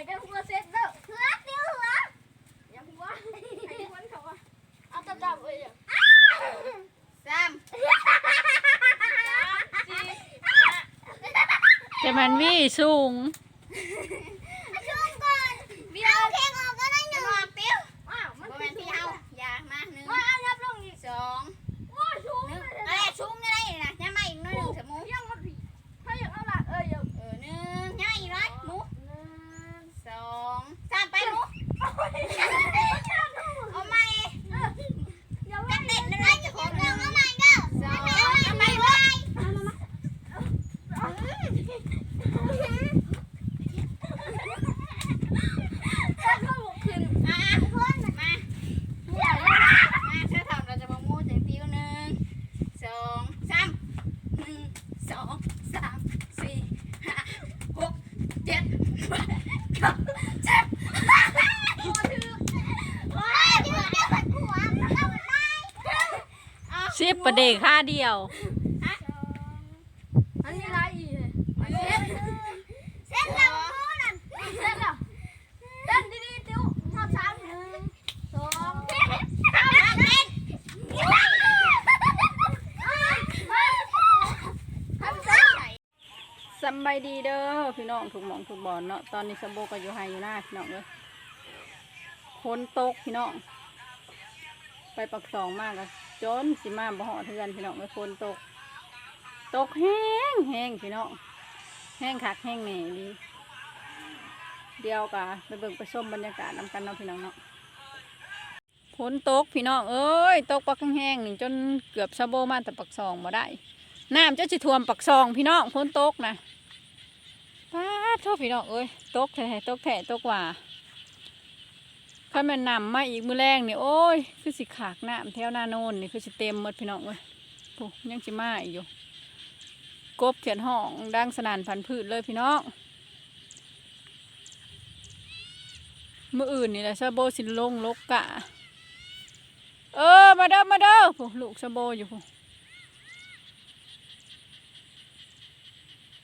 ให้ได้หัวเซ็ตเด้อหัวเดียวหัวอย่าหัวให้หัวเขาอะเอาตะดับเลยอะสามแต่มันมีสูง ช่วงก่อนเบี้ยเอาเพลงออกก็ได้หนึ่งติ้วอ้าวมัน บ่แม่นพี่เฮาอย่ามาหนึ่ง ว่าเอายับลงอีก สอง ว้าชู หนึ่ง เลย เอ้ยชุ่มได้เลยนะยังมาอีกหน่อยหนึ่งสมู ยังมันผีถ้าอยากเอาละเอ้ยเดี๋ยว เออหนึ่งยังอีกร้อยหมู หนึ่ง สองสามไปหมู เอาใหม่ เอาใหม่เต้นๆเลยจะของเราเอาใหม่เด้อสองเอาใหม่เลย ถ้าเขาบอกขึ้น อะมามา อย่า มาเชื่อทำเราจะมามูจังติ้วหนึ่งสองสามหนึ่งสองสามสี่ห้าหกเจ็ดแปดเก้าสิบ ว้าเดี๋ยวเดี๋ยวมันหัวเอาไป เอา สิบประเดกค่าเดียว อันนี้ไรอีกเซ็ตเซ็ตแล้วกูนั่นเซ็ตแล้วเต้นดีๆติ้วทำสามหนึ่งสองสามเต้นสำบายดีเด้อพี่น้องถูกหมองถูกบอลเนาะตอนนี้สมโบก็อยู่ไฮอยู่หน้าพี่น้องเลยคนตกพี่น้อง ไปปักสองมากอะ จนสิมาบ่หอเทือนพี่น้องเลยคนตก ตกแห้งแห้งพี่น้องแห้งคักแห้งแหน่ดีเดียวกะไปเบิ่งไปชมบรรยากาศนำกันเนาะพี่น้องเนาะฝนตกพี่น้องเอ้ยตกปักแห้งนี่จนเกือบสะโบมาแต่ปักสองบ่ได้น้ำจะสิท่วมปักซองพี่น้องพ้นตกนะป้าโทษพี่น้องเอ้ยตกแท้ๆตกแท้ตกว่า ถ้ามันนำมาอีกมือแรงนี่โอ้ยคือสิขากน้ำแถวหน้าโน่นนี่คือสิเต็มหมดพี่น้องเอ้ยโอ้ยังสิมาอีกอยู่ กบเขียนห้องดังสนั่นพันพืชเลยพี่น้องมืออื่นนี่แหละซาโบสินลงลกกะ เออมาเด้อมาเด้อผู้ลูกซาโบอยู่ผู้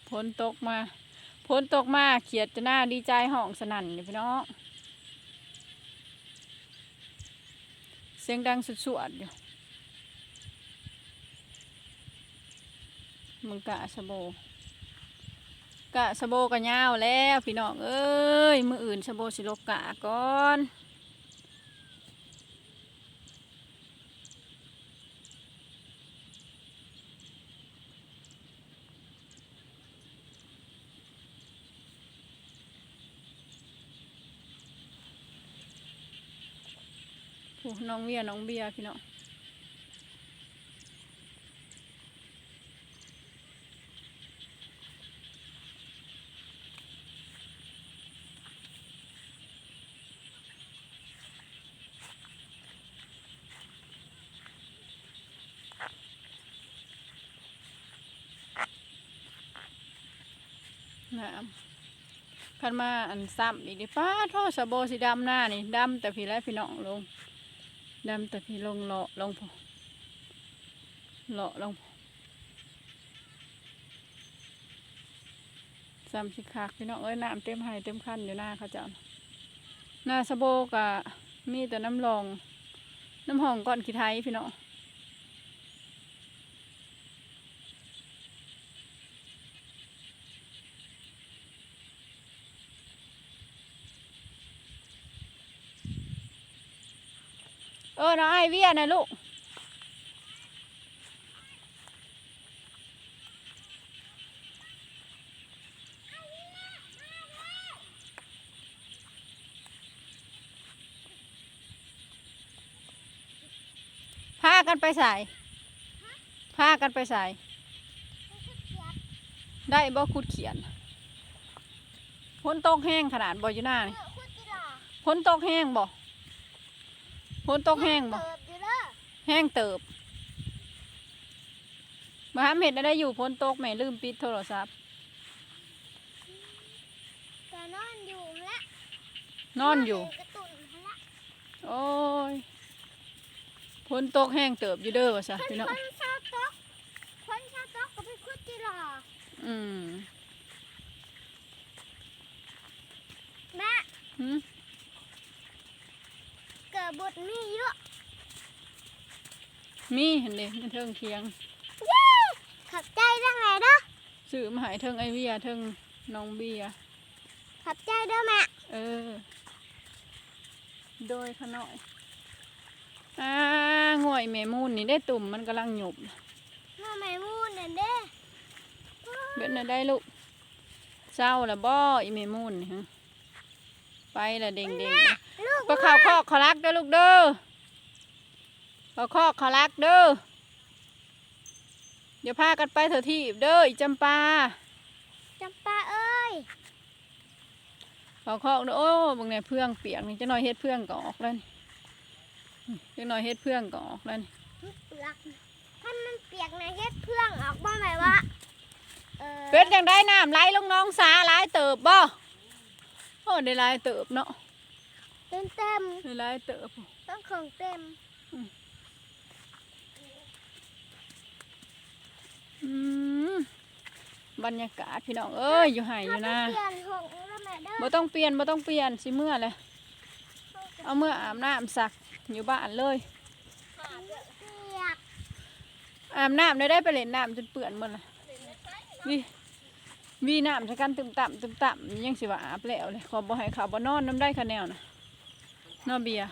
ฝนตกมาฝนตกมาเขียดจะหน้าดีใจห้องสนั่นอยู่พี่น้อง สียงดังสุดๆอยู่มึงกะสะโบกะสะโบกะยาวแล้วพี่น้องเอ้ยมืออื่นสะโบสิโลกะก่อน น้องเวียน้องเบียพี่น้องน้ำขันมาอันซ้ำอีกดิป้าโทษสะโบสีดำหน้านี่ดำแต่พี่และพี่น้องลง ดำแต่พี่ลงเลาะลงพอเลาะลงพอสามสิคักพี่น้องเอ้ยน้ำเต็มไห้เต็มขั้นอยู่หน้าเขาจ้ะหน้าสะโบกอะมีแต่น้ำรอง น้ำหองก้อนขี้ไทยพี่น้อง เออน้องไอเวียนะลูกพากันไปใส่พากันไปใส่ได้บ่คุดเขียนพ้นตกแห้งขนาดบ่อยู่หน้านี่เออคุณจิราพ้นตกแห้งบ่ พ้นตกแห้งบ่เติบอยู่เด้อแห้งเติบมาหาเม็ดได้อยู่พ้นตกแม่ลืมปิดโทรศัพท์แต่นอนอยู่ละนอนอยู่ กระตุนละโอ้ยพ้นตกแห้งเติบอยู่เด้อวะซะคนพี่น้องคนชาวตกคนชาวตกก็ไปคุดจิราอืมแม่หื มเกิดมีเยอะมีเห็นเด้ในเทิงเคียงเย้ขับใจได้ไงเด้อซื้อมาหายเทิงไอเวียเทิงน้องเบียขับใจเด้อแม่เออ โดยขน่อยอ่าง่วยแม่มูนนี่ได้ตุ่มมันกำลังหยบมาแม่มูนนั่นเด้เบ็ดน่ะได้ลูกเศร้าละบ่อีแม่มูนนี่ไปละเด้งเด้ง กก็ข่าวคอกเขารักเด้อลูกเด้อข่าวคอกเขารักเด้ออย่าพากันไปเถอะที่เด้ออีจำปาจำปาเอ้ยข่าวคอกเด้อโอ้บางเนี่ยเพื่องเปียกนี่จะหน่อยเฮ็ดเพื่องก็ออกแล้วนี่จะหน่อยเฮ็ดเพื่องก็ออกแล้วนี่เปียกถ้ามันเปียกในะเฮ็ดเพื่องออกบ้าไหมวะเออเป็ดยังได้น้ำไหลลงน้องสาหลายเติบบ่โอ้ได้หลายเติบเนาะเต็มเต็มได้หลายเติบๆต้องของเต็มอืมบรรยากาศพี่น้องเอ้ยอยู่ไห่อยู่นะเปลี่ยนหงแล้วแม่เด้อบ่ต้องเปลี่ยนบ่ต้องเปลี่ยนสิเมื่อเลยเอาเมื่ออาบน้ำสักอยู่บ้านเลยเปียกอาบน้ำได้ได้ไปเล่นน้ำจนเปื้อนหมดเลยวิวีน้ำใช้กันตึมต่ำตึมต่ำยังสิว่าอาบแล้วเลยขอบ่ให้เขาบ่นอนน้ำได้คะแนวนะ นอเบียร์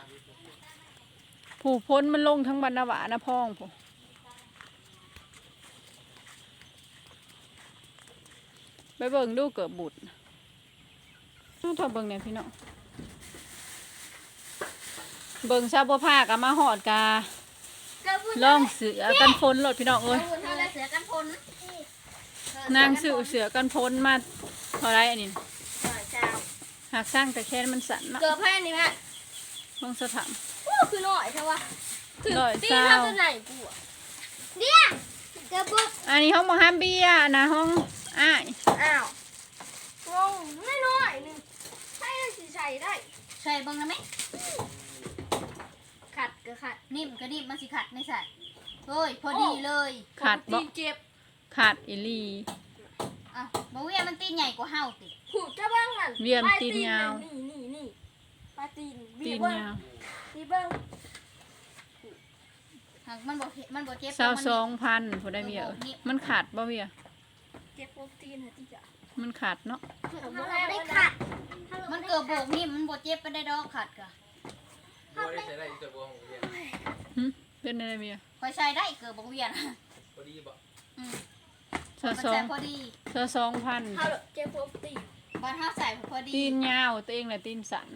ผู้พ้นมันลงทั้งบรรณาวานะพ้องผู้ไปเบิ่งดูเกิดบุตรถ้าเบิ่งเนี่ยพี่น้องเบิ่งซาบัวผ้ากับมาหอดกาเกิดบุญล่องเสือกันฝนโลดพี่น้องเอ้ยเธอเลยเสือกันพนนางสื่อเสือกันพ้นมาเท่าไรอันนี้เจ้าหากสร้างแต่แค่มันสั่นเนาะเกิดแพ้นี่แม่ ลองสะถามโอ้คือหน่อยใช่ปะถึงร้อยตีเศร้าเท่าตัวไหนกูอะเดี๋ยวเกิดบุญอันนี้ห้องมห้ามเบียร์นะห้องอ้ายอ้าวงงไม่น้อยหนึงใช่เลยสิใส่ได้ใช่เบิ่งนะไหมขัดก็ขัดนิ่มก็นิ่มมันสิขัดไม่ใส่เฮ้ยพอดีเลยขาดบ่ตีนเจ็บขาดอิลีอะบ่เวียมันตีนใหญ่กว่าเฮาติหูจะบ้างมันเวียมปลาตีนยาวนี่นี่นี่ ปลายตีนตีนเบิ้งยาวตีเบิ้งหากมันบ่เฮ็ดมันบ่เจ็บเศร้ามันสองพันผู้ได้เบียร์เอ้ยมันขาดบ่เบียร์เจ็บปวดตีนเหรอที่จะมันขาดเนาะถ้าเราไม่ได้ขัดมันเกิดโบกนิ่มมันบ่เจ็บปานใดดอกขัดก็บัวได้ใช้ได้แต่บัวของเรียนหึเป็นอะไรเบียร์คอยใช้ได้เกิดบ่เวียนพอดีบ่อืมเศร้ามันสอใส่งพอดีเศร้าสองพันเขาเจ็บปวดตีนบ้านเฮาใส่พอดีตีนยาวตัวเองแหละตีนสัน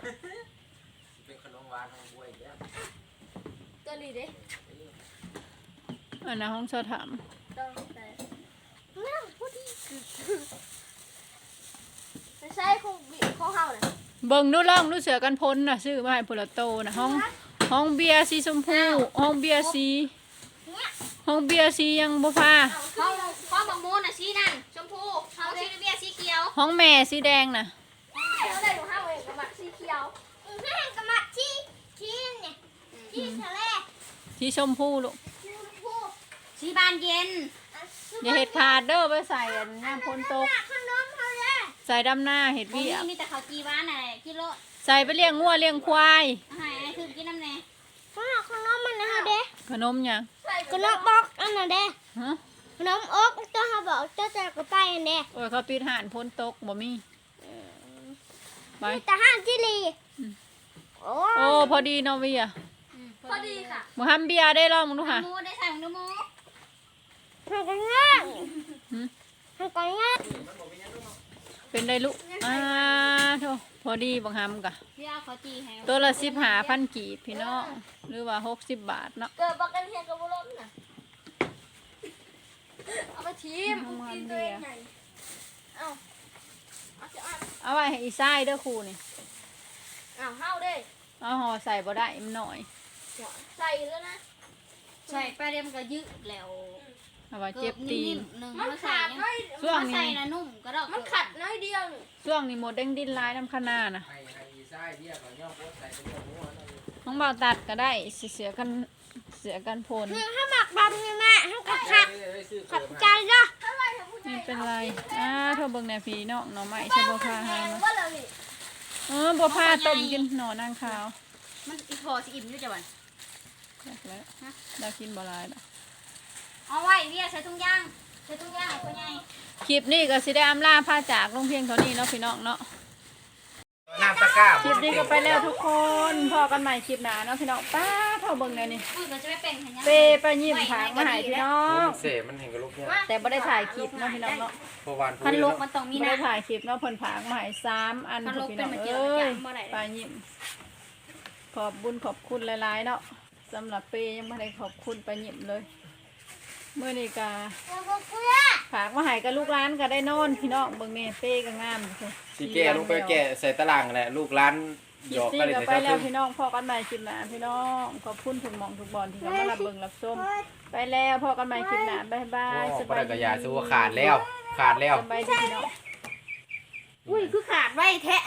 เป็นขนมหวานของบัวอีกแล้วตัวนี้เด้อันนะห้องเศร้าถามต้องแต่นั่งพูดดีไม่ใช่ของบิของเฮาน่ะเบิ่งดูล่องดูเสือกันพ้นน่ะซื้อมาให้พลโตนะห้องห้องเบียร์สีชมพูห้องเบียร์สีห้องเบียร์สียังบ่พาห้องห้องบางมูนน่ะสีนั่นชมพูห้องสีเบียร์สีเขียวห้องแม่สีแดงน่ะ เขาได้ของเฮาเองกับบักสีเขียว แม่กระมัดชี้ชี้เนี่ย ชี้ทะเลสีชมพูลูกชี้พูสีบานเย็นอย่าเห็ดขาดเด้อไปใส่อันน้ำพ้นตก ขนมเขาเลยใส่ดำหน้าเห็ดบ่เวีมียกมีแต่ข้าวจีหวานน่ะกิโลใส่ไปเลี้ยงงัวเลี้ยงควายอาหารอะไรคือกินน้ำแน่ขนมขนมมันนะคะเด้ขนมหยังใส่ขนมบอกอันน่ะเด้ฮะขนมอกตัวเขาบอกตัวจะกระไปอันเด้โอ้ยเขาปิดหานพ้นตกบ่มีไปมีแต่ห้างจิลีโอ้โอ้พอดีเนาะเวียอืม พอดีค่ะบ่ฮัมเบียร์ได้ลองมึงดูค่ะหมูได้ใส่หมูหมูทำกันง่ายหืมทำกันง่ายเป็นได้ลูกอ่าโธ่พอดีบังฮัมกะพี่เอาข้าวจีให้ตัวละสิบหาพันกีบพี่น้องหรือว่าหกสิบบาทเนาะเกิดบักกันเฮียกับบุรุษน่ะเอาไปทีมตีนตัวเองใหญ่เอาเอาจะอ่านเอาไว้ให้อีซ้ายเด้อครูนี่เอาเฮาเด้เอาห่อใส่บ่ได้มันหน่อย ใส่แล้วนะ ใส่ไปเดี๋ยวมันก็ยืดแล้วเอาไว้เจ็บตีน หนึ่งมันมาใส่ขาดยังน้อยช่วงมานี้ ใส่นะนุ่มก็ดอกมันขัดน้อยเดียวนี่ช่วงนี้หมดเด้งดินลายน้ำขนานะให้ให้อีไส้เรียกว่าย่อโคตรใส่ไปเรียกบัวนั่นเองน้องเบาตัดก็ได้สิเสือกันเสือกันพลถ้าหมักดำนี่แม่ให้ขับขับได้ได้ซื้อขัเกิบดใจมาเนาะนี่เป็นไรอ่าโทรเบิ่งแหน่พี่น้องหน่อไม้ใช่บ่พาหามาว่าเรานี่เออบัวผ้าต้มกินหน่อนางขาว มันอีพอสิอิ่มอยู่จ้ะวัน อยากแล้วอยากกินบ่หลายดอกเอาไว้เรียใส่ถุงย่างใส่ถุงย่างตัวใหญ่ คลิปนี้ก็สิได้อำลาผ้าจากลงเพียงเท่านี้เนาะพี่น้องเนาะ น้ำตะกร้าคลิปนี้ก็ไปแล้วทุกคนพอกันใหม่คลิปหน้าเนาะพี่น้องป้าเท่าเบิ่งเลยนี่อุ้ยเราจะไม่เป็นหันยังเปไปยิ้มผางมาใหายพี่น้อง เสมันเห็นกับลูกเนี่ยแต่บ่ได้ถ่ายคลิปเนาะพี่น้องเนาะพอวานคันพูดลูเนาะกมันต้องมีไม่ได้นะ ถ่ายคลิปเนาะเพิ่นผางมาใหายสามอันคันลูกพี่เป็น้นองมาเจียวเอ้ยจำบ่ได้ปลายิ้มขอบบุญขอบคุณหลายๆเนาะ สำหรับเปยังไม่ได้ขอบคุณปลายิ้มเลย เมื่อนี้กาผากมาใหายกับลูกร้านก็ได้นอนพี่น้องเบิ่งนี่เป้ก็งามอยู่สีแก่ลูกไปแก่ใส่ตารางแหละลูกร้านคลิหยปอกนี้ก็เลยก็ใส่ไปเสื้อแล้วคลุมพี่น้องพอกันใหม่คลิปหน้าพี่น้องขอบคุณทุกหมองทุกบอลที่เขามารับเบิ่งรับชมไปแล้วพอกันใหม่คลิปหน้าบ๊ายบายโอ้สปบาลายดีกระยาสู้ว่าขาดแล้ว ขาดแล้ว สบายดีพี่น้องอุ้ยคือขาดไว้แทะ